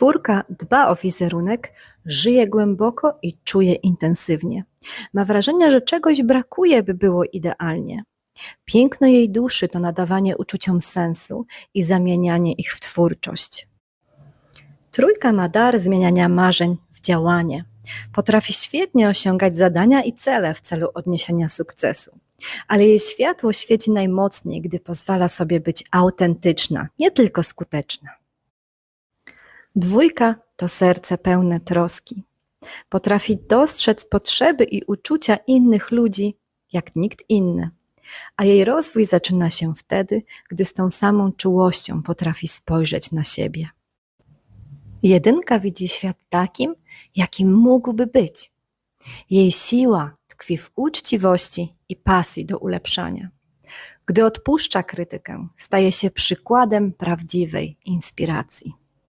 Czwórka dba o wizerunek, żyje głęboko i czuje intensywnie. Ma wrażenie, że czegoś brakuje, by było idealnie. Piękno jej duszy to nadawanie uczuciom sensu i zamienianie ich w twórczość. Trójka ma dar zmieniania marzeń w działanie. Potrafi świetnie osiągać zadania i cele w celu odniesienia sukcesu. Ale jej światło świeci najmocniej, gdy pozwala sobie być autentyczna, nie tylko skuteczna. Dwójka to serce pełne troski. Potrafi dostrzec potrzeby i uczucia innych ludzi jak nikt inny. A jej rozwój zaczyna się wtedy, gdy z tą samą czułością potrafi spojrzeć na siebie. Jedynka widzi świat takim, jakim mógłby być. Jej siła tkwi w uczciwości i pasji do ulepszania. Gdy odpuszcza krytykę, staje się przykładem prawdziwej inspiracji.